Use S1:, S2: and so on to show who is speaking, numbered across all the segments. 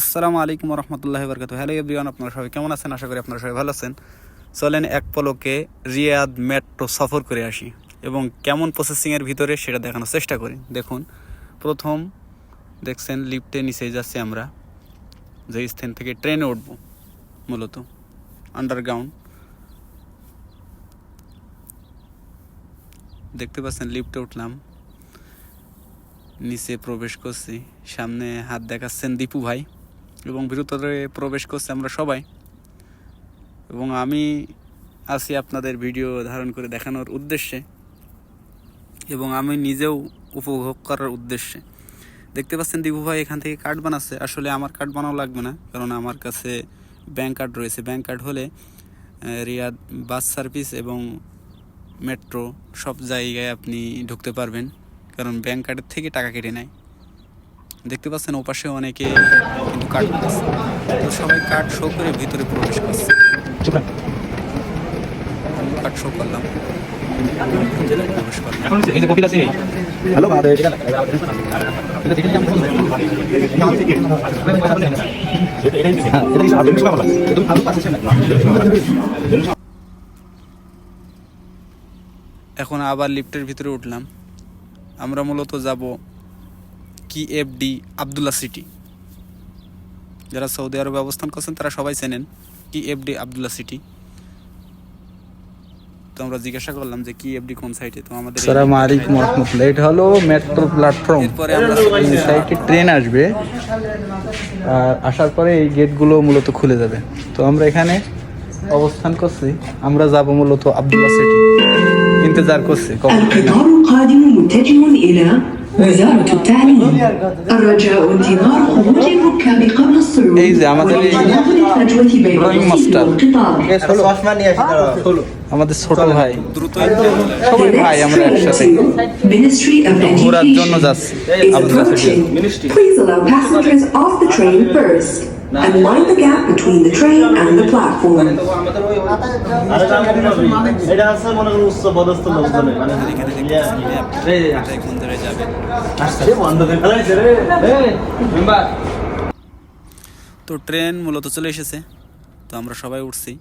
S1: আসসালামু আলাইকুম রহমতুল্লাহ বরকাত হ্যালো এভরিওয়ান, আপনারা সবাই কেমন আছেন? আশা করি আপনারা সবাই ভালো আছেন। চলেন এক পলকে রিয়াদ মেট্রো সফর করে আসি এবং কেমন প্রসেসিংয়ের ভিতরে সেটা দেখানোর চেষ্টা করি। দেখুন, প্রথম দেখছেন লিফটে নিচে যাচ্ছি আমরা, যে স্থান থেকে ট্রেনে উঠবো, মূলত আন্ডারগ্রাউন্ড দেখতে পাচ্ছেন লিফটে উঠলাম, নিচে প্রবেশ করছি, সামনে হাত দেখাচ্ছেন দীপু ভাই। এবং ভিতরে প্রবেশ করছি আমরা সবাই। এবং আমি আছি আপনাদের ভিডিও ধারণ করে দেখানোর উদ্দেশ্যে। এবং আমি নিজেও উপভোগ করার উদ্দেশ্যে। দেখতে পাচ্ছেন দীপু ভাই এখান থেকে কার্ড বানাচ্ছে। আসলে আমার কার্ড বানাও লাগবে না, কারণ আমার কাছে ব্যাংক কার্ড রয়েছে। ব্যাঙ্ক কার্ড হলে রিয়াদ বাস সার্ভিস এবং মেট্রো সব জায়গায় আপনি ঢুকতে পারবেন। কারণ ব্যাংক কার্ডের থেকে টাকা কেটে নেয়। দেখতে পাচ্ছেন ওপাশে অনেকে কিন্তু করতেছে তো সবাই কাঠ শো করে ভিতরে প্রবেশ করছে। কার্ড শো করলাম করলাম। এখন আবার লিফটের ভিতরে উঠলাম। আমরা মূলত যাব K F D Abdullah city যারা সৌদি আরবে অবস্থান করছেন তারা সবাই চেনেন কি এফ ডি আবদুল্লা সিটি তো আমরা জিজ্ঞাসা করলাম যে কি এফ ডি কোন সাইটে তো আমাদের
S2: আসসালামু আলাইকুম রহমতুল্লাহ। এটা হলো মেট্রো প্ল্যাটফর্ম
S1: এরপরে আমরা
S2: সাইডে ট্রেন আসবে আর আসার পরে এই গেটগুলো মূলত খুলে যাবে। তো আমরা এখানে অবস্থান করছি। আমরা যাব মূলত আব্দুল্লাহ সিটি ইন্তজার করছি কখন।
S3: القطار القادم متجه إلى وزارة التعليم الرجاء انتظار خروج الركاب قبل الصعود
S2: এই যে আমাদের এই
S3: وتناول الفجوة بين
S2: ড্রয়িং
S3: الرصيف
S2: মাস্টার
S3: والقطار
S2: আমাদের ছোট ভাই
S1: দ্রুত
S2: সবাই
S3: The
S2: ভাই
S3: next
S2: আমরা
S3: train
S2: একসাথে
S3: to Ministry of
S2: ঘোরার জন্য
S3: Education
S2: যাচ্ছি
S3: is
S2: Abdullah
S3: and mind the gap between the train and the platform.
S1: তো ট্রেন মূলত চলে এসেছে, তো আমরা সবাই উঠছি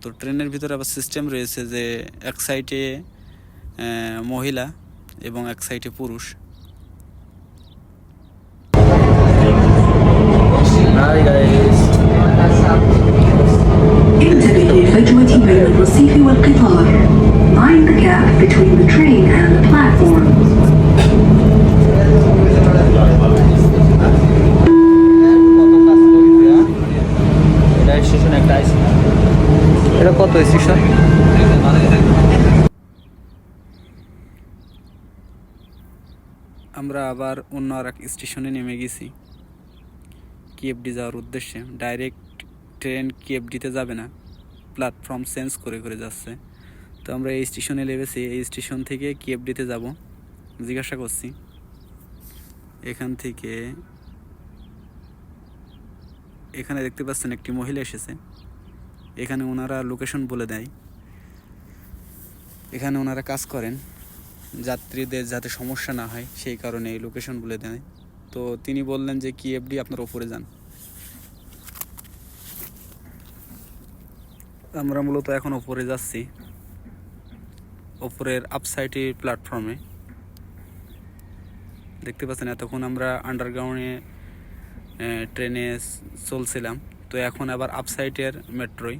S1: তো ট্রেনের ভিতরে আবার সিস্টেম রয়েছে যে এক সাইডে মহিলা এবং এক সাইডে পুরুষ
S2: Hi guys.
S1: আমরা আবার অন্য আর এক স্টেশনে নেমে গেছি। কিএফডি যাওয়ার উদ্দেশ্যে ডাইরেক্ট ট্রেন কিএফডিতে যাবে না। প্ল্যাটফর্ম চেঞ্জ করে করে যাচ্ছে। তো আমরা এই স্টেশনে নেমেছি। এই স্টেশন থেকে কিএফডিতে যাব। জিজ্ঞাসা করছি। এখান থেকে এখানে দেখতে পাচ্ছেন একটি মহিলা এসেছে। এখানে ওনারা লোকেশন বলে দেয়। এখানে ওনারা কাজ করেন। যাত্রীদের যাতে সমস্যা না হয়, সেই কারণে এই লোকেশন বলে দেয়। তো তিনি বললেন যে কি এফডি আপনার ওপরে যান। আমরা মূলত এখন ওপরে যাচ্ছি। ওপরের আপসাইডে প্ল্যাটফর্মে দেখতে পাচ্ছেন, এতক্ষণ আমরা আন্ডারগ্রাউন্ডে ট্রেনে চলছিলাম। তো এখন আবার আপসাইডের মেট্রোয়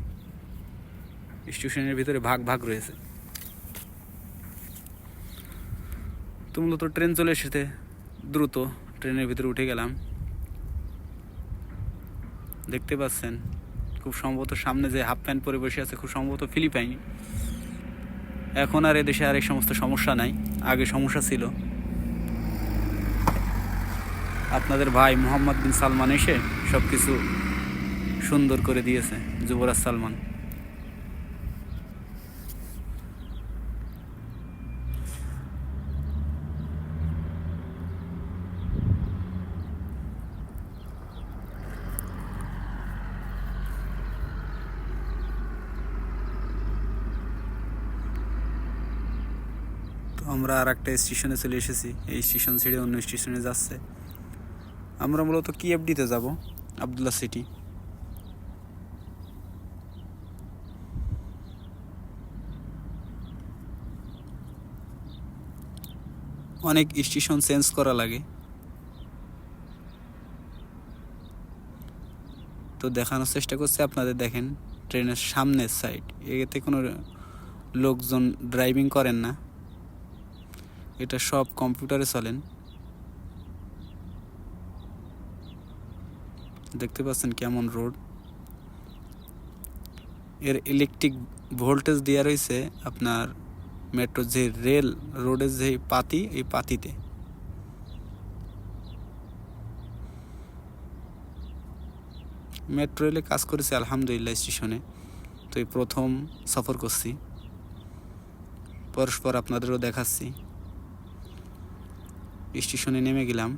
S1: স্টেশনের ভিতরে ভাগ ভাগ রয়েছে। তো মূলত ট্রেন চলে এসেছে দ্রুত। ট্রেনের ভিতরে উঠে গেলাম। দেখতে পাচ্ছেন, খুব সম্ভবত সামনে যে হাফ প্যান্ট পরে বসে আছে, খুব সম্ভবত ফিলিপাইন। এখন আর এদেশে আর এই সমস্ত সমস্যা নাই, আগে সমস্যা ছিল। আপনাদের ভাই মোহাম্মদ বিন সালমান এসে সব কিছু সুন্দর করে দিয়েছে, যুবরাজ সালমান। আমরা আর একটা স্টেশনে চলে এসেছি। এই স্টেশন ছেড়ে অন্য স্টেশনে যাচ্ছে। আমরা মূলত কিএফডিতে যাব আবদুল্লা সিটি অনেক স্টেশন চেঞ্জ করা লাগে। তো দেখানোর চেষ্টা করছি, আপনাদের দেখেন, ট্রেনের সামনের সাইড এতে কোনো লোকজন ড্রাইভিং করেন না। এটা সব কম্পিউটারে চলেন। দেখতে পাচ্ছেন কেমন রোড। এর ইলেকট্রিক ভোল্টেজ দেওয়া রয়েছে আপনার মেট্রো যে রেল রোডের যে পাতি, এই পাতিতে। মেট্রো রেলে কাজ করেছি আলহামদুলিল্লাহ স্টেশনে তো এই প্রথম সফর করছি। পরস্পর আপনাদেরও দেখাচ্ছি। স্টেশনে নেমে গেলাম।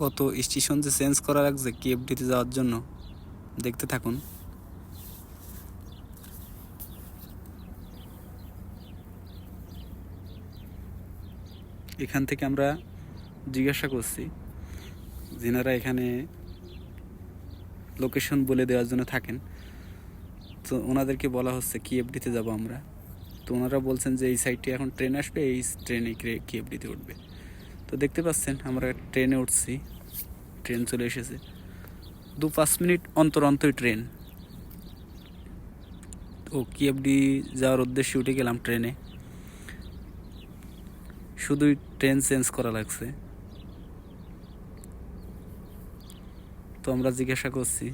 S1: কত স্টেশন যে চেঞ্জ করা লাগছে কেএফডিতে যাওয়ার জন্য, দেখতে থাকুন। এখান থেকে আমরা জিজ্ঞাসা করছি, যেনারা এখানে লোকেশন বলে দেওয়ার জন্য থাকেন। তো ওনাদেরকে বলা হচ্ছে কিএফডিতে যাব আমরা। তো ওনারা বলছেন যে এই সাইডটি এখন ট্রেন আসবে, এই ট্রেনে কিএফডিতে উঠবে। তো দেখতে পাচ্ছেন, আমরা ট্রেনে উঠছি। ট্রেন চলে এসেছে। দু পাঁচ মিনিট অন্তর অন্তর ট্রেন তো কিএফডি যাওয়ার উদ্দেশ্যে উঠে গেলাম ট্রেনে শুধুই ট্রেন চেঞ্জ করা লাগছে। তো আমরা জিজ্ঞাসা করছি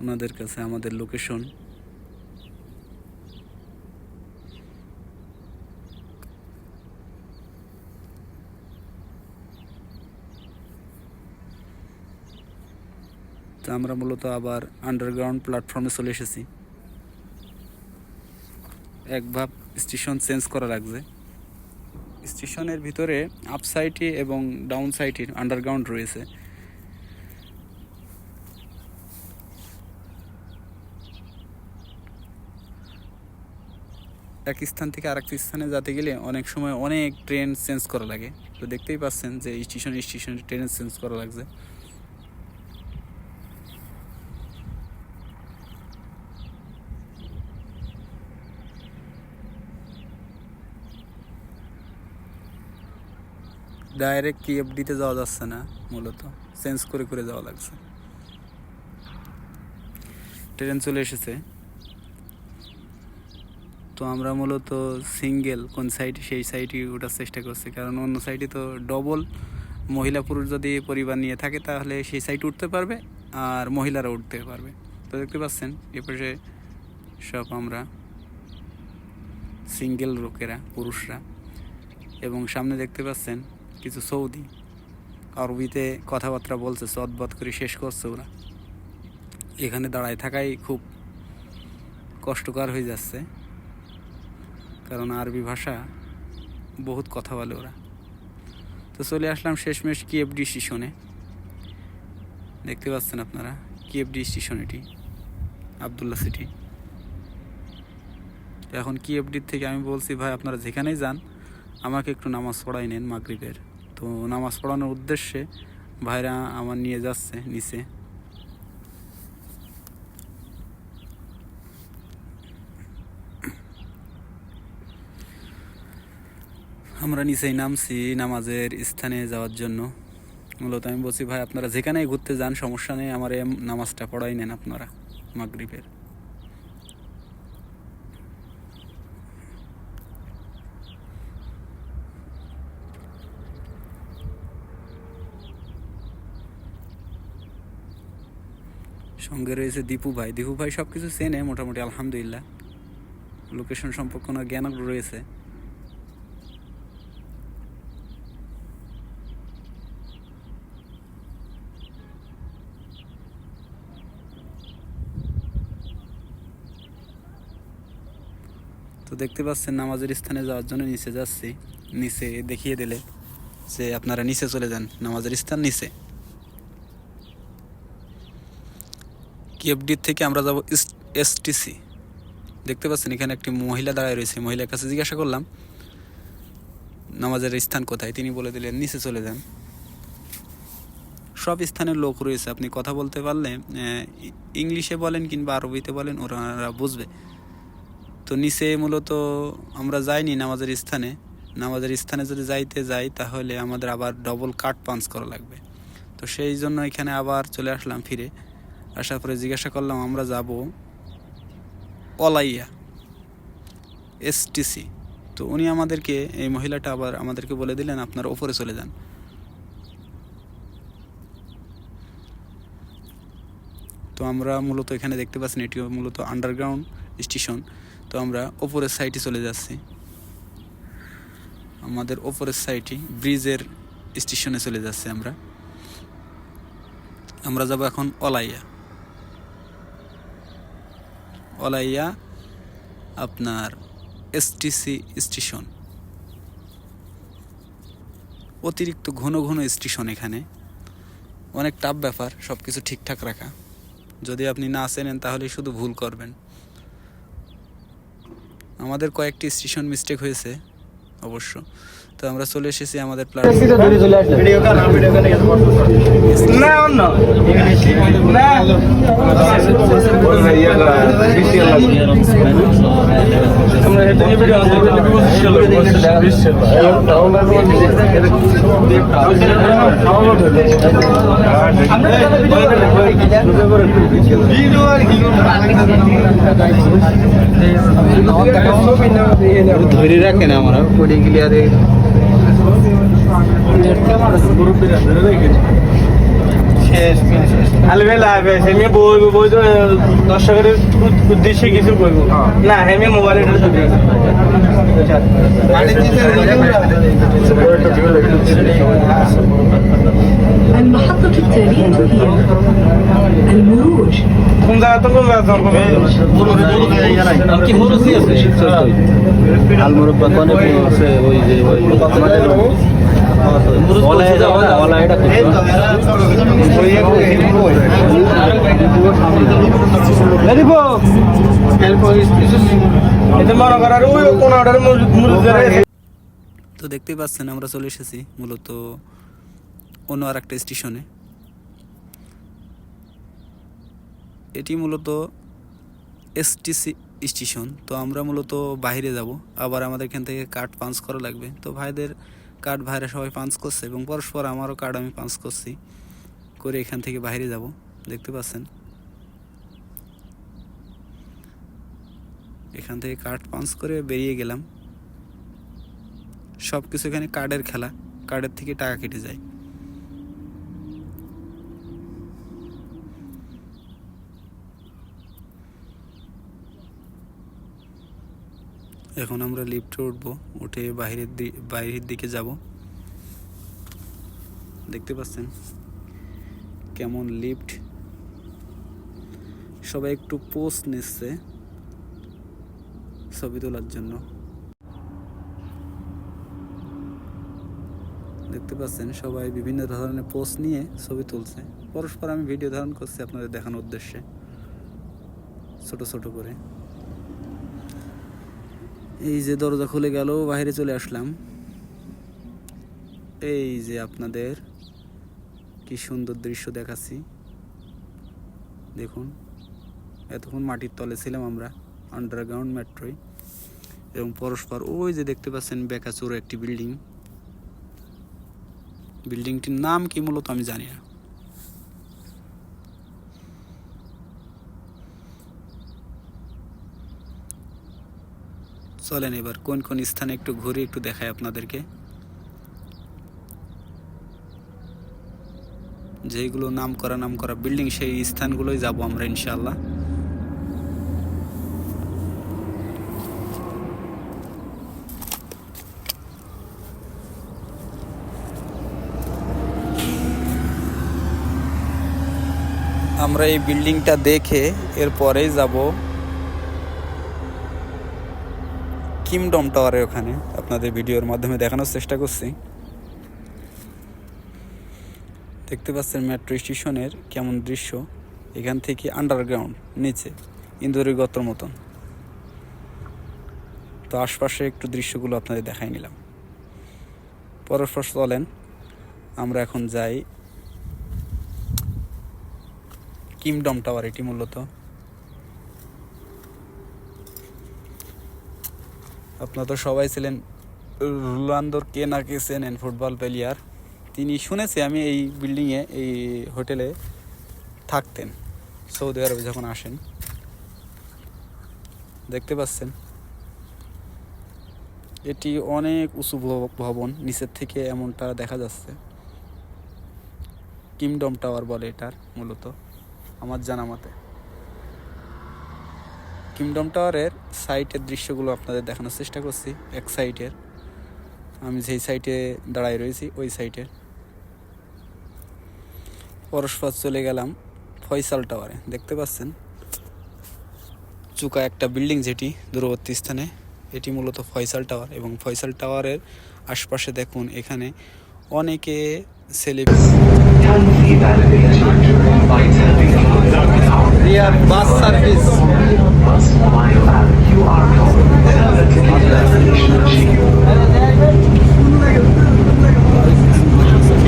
S1: ওনাদের কাছে আমাদের লোকেশন তো আমরা মূলত আবার আন্ডারগ্রাউন্ড প্ল্যাটফর্মে চলে এসেছি। এক ভাব স্টেশন চেঞ্জ করা লাগছে। স্টেশনের ভিতরে আপ সাইডে এবং ডাউন সাইডে আন্ডারগ্রাউন্ড রয়েছে। এক স্থান থেকে আরেক স্থানে যেতে গেলে অনেক সময় অনেক ট্রেন চেঞ্জ করা লাগে। তো দেখতেই পাচ্ছেন যে স্টেশন স্টেশন ট্রেন চেঞ্জ করা লাগছে। ডাইরেক্ট কিএফডিতে যাওয়া যাচ্ছে না, মূলত। চেঞ্জ করে করে যাওয়া লাগছে। ট্রেন চলে এসেছে। তো আমরা মূলত সিঙ্গেল কোন সাইড সেই সাইডে ওঠার চেষ্টা করছি। কারণ অন্য সাইডে তো ডবল মহিলা পুরুষ যদি পরিবার নিয়ে থাকে, তাহলে সেই সাইড উঠতে পারবে আর মহিলারা উঠতে পারবে। তো দেখতে পাচ্ছেন এপাশে সব আমরা সিঙ্গেল লোকেরা, পুরুষরা। এবং সামনে দেখতে পাচ্ছেন কিছু সৌদি। আরবিতে কথাবার্তা বলছে সদবদ করে শেষ করছে ওরা। এখানে দাঁড়ায় থাকাই খুব কষ্টকর হয়ে যাচ্ছে। কারণ আরবি ভাষা বহুত কথা বলে ওরা। তো চলে আসলাম শেষমেশ কিএফডি স্টেশনে। দেখতে পাচ্ছেন আপনারা, কিএফডি স্টেশন এটি আবদুল্লা সিটি এখন কিএফডির থেকে আমি বলছি, ভাই, আপনারা যেখানেই যান, আমাকে একটু নামাজ পড়াই নেন মাগরিবের। তো নামাজ পড়ানোর উদ্দেশ্যে ভাইরা আমার নিয়ে যাচ্ছে, নিচে। আমরা নিচেই নামছি, নামাজের স্থানে যাওয়ার জন্য। মূলত আমি বলছি, ভাই, আপনারা যেখানেই ঘুরতে যান, সমস্যা নেই, আমার নামাজটা পড়াই নেন আপনারা মাগরিবের। সঙ্গে রয়েছে দীপু ভাই। দীপু ভাই সব কিছু চেনে মোটামুটি, আলহামদুলিল্লাহ। লোকেশন সম্পর্কে ওনার জ্ঞান রয়েছে। দেখতে পাচ্ছেন, নামাজের স্থানে যাওয়ার জন্য নিচে যাচ্ছি। নিচে দেখিয়ে দিলে যে আপনারা নিচে চলে যান, নামাজের স্থান নিচে। কেএফডি থেকে আমরা যাব এসটিসি। দেখতে পাচ্ছেন, এখানে একটি মহিলা দাঁড়ায় রয়েছে। মহিলার কাছে জিজ্ঞাসা করলাম, নামাজের স্থান কোথায়? তিনি বলে দিলেন, নিচে চলে যান। সব স্থানের লোক রয়েছে। আপনি কথা বলতে পারলে ইংলিশে বলেন কিংবা আরবিতে বলেন ওরা বুঝবে। তো নিচে মূলত আমরা যাইনি নামাজের স্থানে। নামাজের স্থানে যদি যাইতে যাই, তাহলে আমাদের আবার ডবল কাট পাঞ্চ করা লাগবে। তো সেই জন্য এখানে আবার চলে আসলাম ফিরে। আসার পরে জিজ্ঞাসা করলাম, আমরা যাব অলাইয়া এসটিসি তো উনি আমাদেরকে, এই মহিলাটা আবার আমাদেরকে বলে দিলেন, আপনার ওপরে চলে যান। তো আমরা মূলত এখানে দেখতে পাচ্ছেন, এটি মূলত আন্ডারগ্রাউন্ড স্টেশন তো আমরা ওপরের সাইডে চলে যাচ্ছি। আমাদের ওপরের সাইডে ব্রিজের স্টেশনে চলে যাচ্ছি আমরা। আমরা যাব এখন অলাইয়া অলাইয়া আপনার এসটিসি স্টেশন অতিরিক্ত ঘন ঘন স্টেশন এখানে। অনেক টাফ ব্যাপার সব কিছু ঠিকঠাক রাখা। যদি আপনি না চেনেন, তাহলে শুধু ভুল করবেন। আমাদের কয়েকটি স্টেশন মিস্টেক হয়েছে অবশ্য। তো আমরা চলে এসেছি আমাদের প্ল্যাটফর্ম
S4: না অন্য না আমরা বই তো দর্শকের উদ্দেশ্যে কিছু বলব না হেমি মোবাইলে
S3: المحطة التالية هي المروج
S4: المروج بكون في
S1: তো দেখতেই পাচ্ছেন, আমরা চলে এসেছি মূলত অন্য আর একটা স্টেশনে। এটি মূলত এসটিসি স্টেশন, তো আমরা মূলত বাইরে যাব। আবার আমাদের এখান থেকে কার্ড পাঞ্চ করা লাগবে। তো ভাইদের কার্ড ভাইরা সবাই পাঞ্চ করছে এবং পরস্পর আমারও কার্ড আমি পাঞ্চ করছি। করে এখান থেকে বাইরে যাব। দেখতে পাচ্ছেন? এখান থেকে কার্ড পাঞ্চ করে বেরিয়ে গেলাম। সব কিছু এখানে কার্ডের খেলা, কার্ডের থেকে টাকা কেটে যায়। এখন আমরা লিফটে উঠবো, উঠে বাইরের বাইরের দিকে যাব। দেখতে পাচ্ছেন কেমন লিফট। সবাই একটু পোস্ট নিচ্ছে। ছবি তোলার জন্য। দেখতে পাচ্ছেন সবাই বিভিন্ন ধরনের পোস্ট নিয়ে ছবি তুলছে। পরস্পর আমি ভিডিও ধারণ করছি আপনাদের দেখানোর উদ্দেশ্যে। ছোট ছোট করে। এই যে দরজা খুলে গেল, বাইরে চলে আসলাম। এই যে আপনাদের কি সুন্দর দৃশ্য দেখাচ্ছি। দেখুন, এতক্ষণ মাটির তলে ছিলাম আমরা আন্ডারগ্রাউন্ড মেট্রোয় এবং পরস্পর ওই যে দেখতে পাচ্ছেন বেকাচুর একটি বিল্ডিং। বিল্ডিংটির নাম কি মূলত আমি জানি না। চলেন এবার কোন কোন স্থানে একটু ঘুরে একটু দেখাই আপনাদেরকে। যেগুলো নাম করা নাম করা বিল্ডিং, সেই স্থানগুলোই যাব আমরা ইনশাল্লাহ আমরা এই বিল্ডিংটা দেখে এরপরেই যাব কিংডম টাওয়ারের ওখানে। আপনাদের ভিডিওর মাধ্যমে দেখানোর চেষ্টা করছি। দেখতে পাচ্ছেন মেট্রো স্টেশনের কেমন দৃশ্য। এখান থেকে আন্ডারগ্রাউন্ড নিচে, ইন্দুরের গতর মতন। তো আশপাশে একটু দৃশ্যগুলো আপনাদের দেখাই নিলাম। পরস্পর চলেন, আমরা এখন যাই কিংডম টাওয়ার এটি মূলত। আপনারা তো সবাই ছিলেন রোনালদোর কে না কে চেনেন ফুটবল প্লেয়ার। তিনি শুনেছি আমি এই বিল্ডিংয়ে, এই হোটেলে থাকতেন, সৌদি আরবে যখন আসেন। দেখতে পাচ্ছেন, এটি অনেক উঁচু ভবন, নিচের থেকে এমনটা দেখা যাচ্ছে। কিংডম টাওয়ার বলে এটার মূলত। আমার জানা মতে। কিংডম টাওয়ারের সাইটের দৃশ্যগুলো আপনাদের দেখানোর চেষ্টা করছি, এক সাইটের আমি যেই সাইটে দাঁড়ায় রয়েছি, ওই সাইটের পরস্পর চলে গেলাম ফয়সাল টাওয়ারে দেখতে পাচ্ছেন? চুকা একটা বিল্ডিং যেটি দূরবর্তী স্থানে, এটি মূলত ফয়সাল টাওয়ার এবং ফয়সাল টাওয়ারের আশপাশে দেখুন, এখানে অনেকে ছেলে
S2: রিয়ার বাস সার্ভিস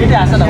S2: এটা আসলে